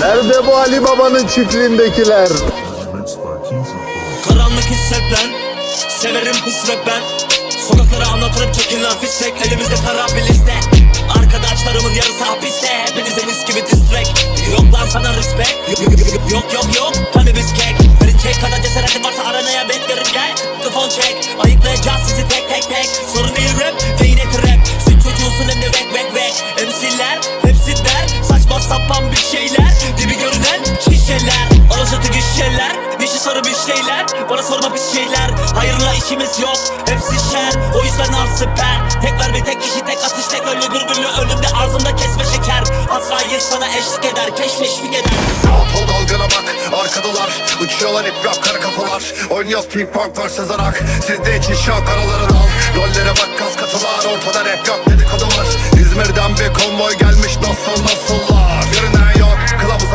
Nerede bu Ali Baba'nın çiftliğindekiler? Karanlık hisset lan Severim pis rap ben. Sokaklara anlatırım çekin lan fişek Elimizde kara bir liste Arkadaşlarımın yarısı hapiste Hepinize mis gibi distrek Yok lan sana respect. Yok yok yok Hani biz kek Verecek kadar cesaretin varsa aranaya beklerim gel. Telefon çek. Ayıklayacağız sizi tek tek tek. Sorun Hayırla işimiz yok. Hepsi şer. O yüzden al siper Tek ver bir tek kişi tek atış tek ölü gürbüllü Önümde arzımda kesme şeker. Azrail sana eşlik eder Keşfeşlik eder. Sol dalgana bak. Arkadalar Uçuyorlar hep rap kara kafalar. Oynuyoruz ping pong vs Arak Sizde için şok araları dal. Rollere bak kas katılar. Ortada rap yok dedikodu var İzmir'den bir konvoy gelmiş nasıl nasıllar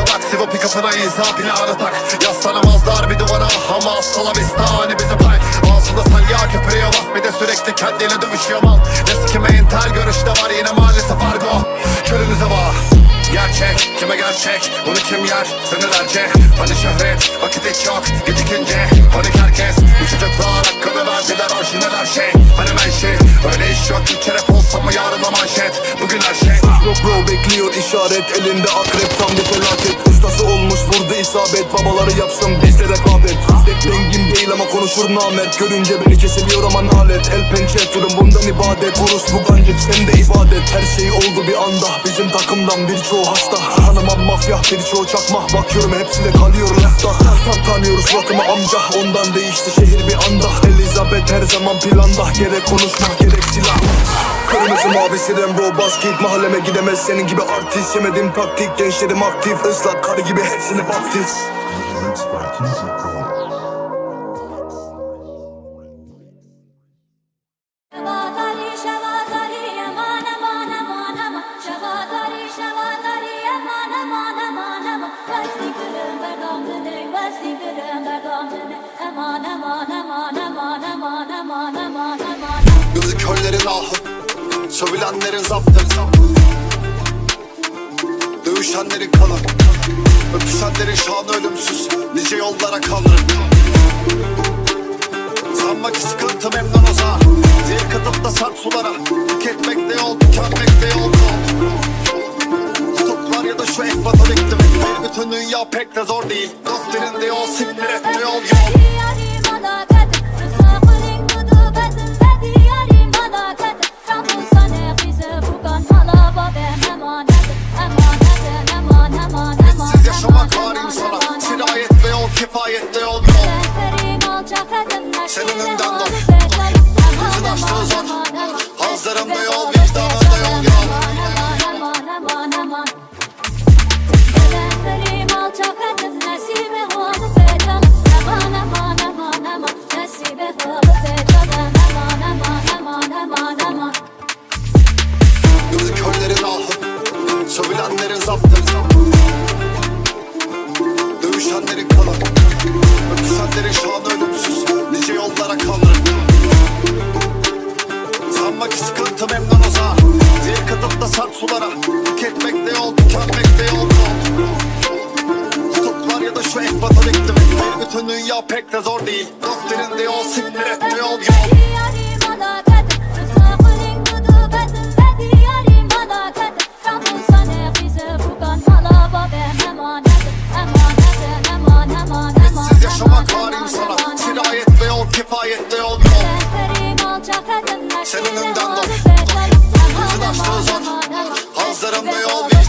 kılavuza bak Sivo pick-up'ına izah planı tak. Yaslanamazlar bir duvara. Ama asla vistani bize pay. Ağzında salya köpürüyor bak. Bir de sürekli kendiyle dövüşüyor mal. Eski mental görüşte var. Yine maalesef argo. Körünüze bak. Gerçek, kime gerçek, bunu kim yer? Senelerce. Hani şöhret, vakit hiç yok, gecikince Panik herkes, bu çocuklar hakkını verdiler orijinal her şey. Hani ben şey, öyle iş yok. Bir kere olsa mı yarın manşet? Bugün her şey. Bro bro bekliyor. İşaret elinde akrep. Tam bir yapsın bizde rekabet Tek dengim değil ama konuşur namert Görünce beni kesiliyor ama nalet. El pençe durum bundan ibadet. Vurus bu gancık sende ibadet. Her şey oldu bir anda bizim takımdan birçoğu hasta. Hanımam mafya birçoğu çakma Bakıyorum hepsi de kalıyor lafta Tam tanıyor suratımı amca Ondan değişti şehir bir anda. Elizabeth her zaman planda. Gerek konuşma gerek silah. Kırmızı mavisi Rembo basket Mahalleme gidemez senin gibi artist. Yemedim taktik gençlerim aktif. Islak karı gibi hepsini baptist Aman, aman. Gözü körlerin ahı Sövülenlerin zaptı Dövüşenlerin kanı Öpüşenlerin şanı ölümsüz. Nice yollara kaldırın Sanmak sıkıntı memnun oza Zehir katıp da sert sulara. Tüketmekte yol, tükenmekte yol. Tutuklar ya da şu ek vataniktim Bir bütün dünya pek de zor değil. Dostlarında yol, siktir et yol, kifayet Zarambe all these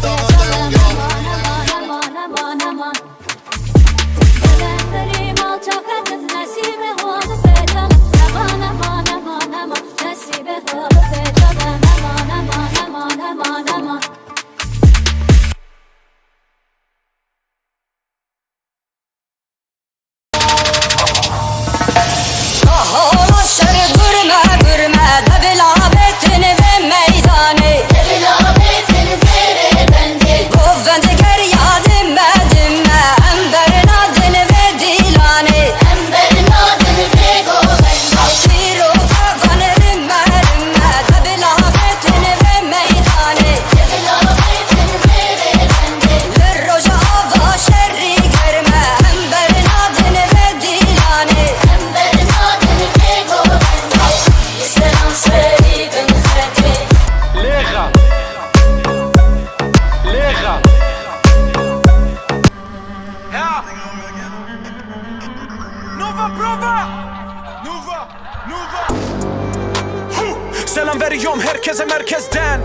Selam veriyorum herkese merkezden.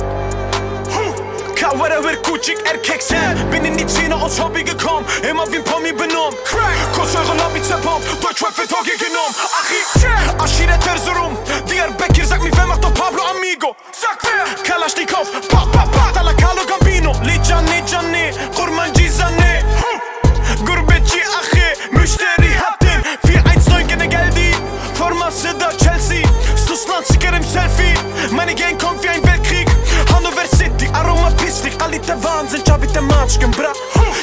Kavara ver küçük erkek sen Benim içine o tabiga kom Immer wie min benom Korsören mitt sepom Deutsch rap för tag genom Achi Aşiret Erzurum Diyarbakir sag mir wer macht Pablo Amigo. Sag wer Kalashnikov Pa pa pa Tala Carlo Gambino Licani Cani Kurman schau wie der Matschgen, bra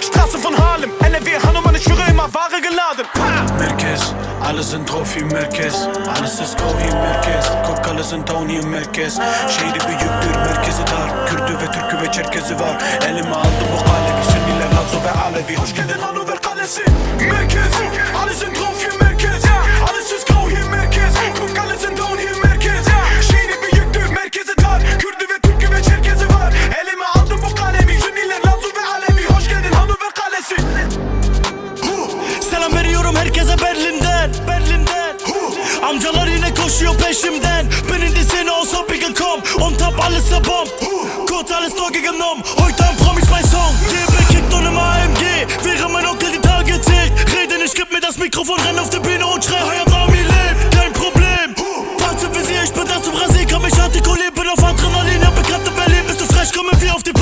Straße von Harlem, NRW, Hanno, meine Schuhe immer Ware geladen Merkez, alle sind drauf wie Merkez. Alles ist go hier Merkez. Guck, alle sind down hier Merkez. Şehri büyüktür, merkezi dar. Kürdü ve Türkü ve Çerkezi var. Elime aldım bu kalevi Sünniler, Lazo ve Alevi. Hoş geldin Hannover Kalesi. Merkez, alle sind koşuyor peşimden Benim de seni olsa bir kom On top alles der Bomb Kurz alles durchgenommen Heute Abend komm ich mein Song Gebe kickt und im AMG Wäre mein Onkel die Tage zählt. Rede nicht, gib mir das Mikrofon Renn auf die Bühne und schrei Heuer Baumi lebt. Kein Problem. Warte bis ihr, ich bin da zum Rasier Kann mich artikulieren, bin auf Adrenalin. Hab bekannt in Berlin, bist du frech Kommen wir auf die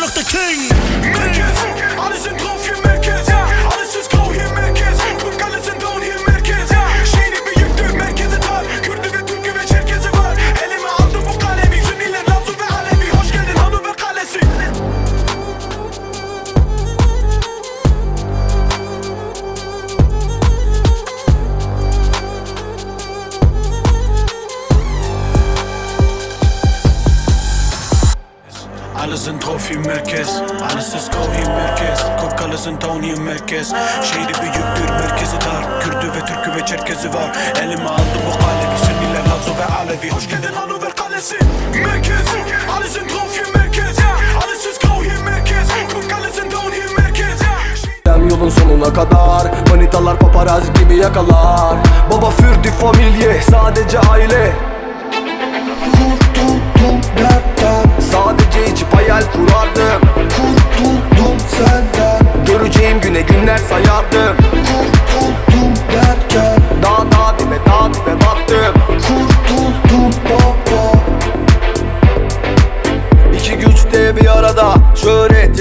noch der King. Merkez, alle sind drauf hier Merkez go hier Merkez. Down hier Merkez. Şehri büyüktür merkezi dar. Kürdü ve Türkü ve Çerkezi var. Elime aldım bu kalemi Sünniler, Lazo ve Alevi. Hoş geldin Hannover Kalesi. Merkez Alle sind drauf hier Merkez. Go hier Merkez. Down hier Merkez. Gidem yolun sonuna kadar. Manitalar paparazzi gibi yakalar. Baba für die Familie sadece aile. Sadece içip hayal kurardım günler sayardım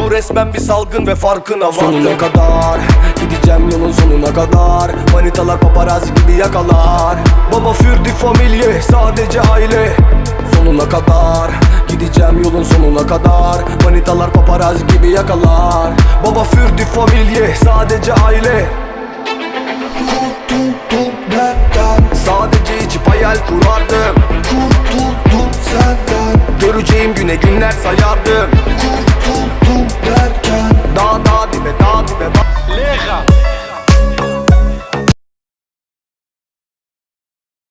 Bu resmen bir salgın ve farkına vardım. Sonuna kadar gideceğim yolun sonuna kadar. Manitalar paparazzi gibi yakalar. Baba für die Familie sadece aile. Sonuna kadar Gideceğim yolun sonuna kadar. Manitalar paparazzi gibi yakalar. Baba für die Familie sadece aile. Kurtuldum Sadece içip hayal kurardım. Kurtuldum senden. Göreceğim güne günler sayardım Leja!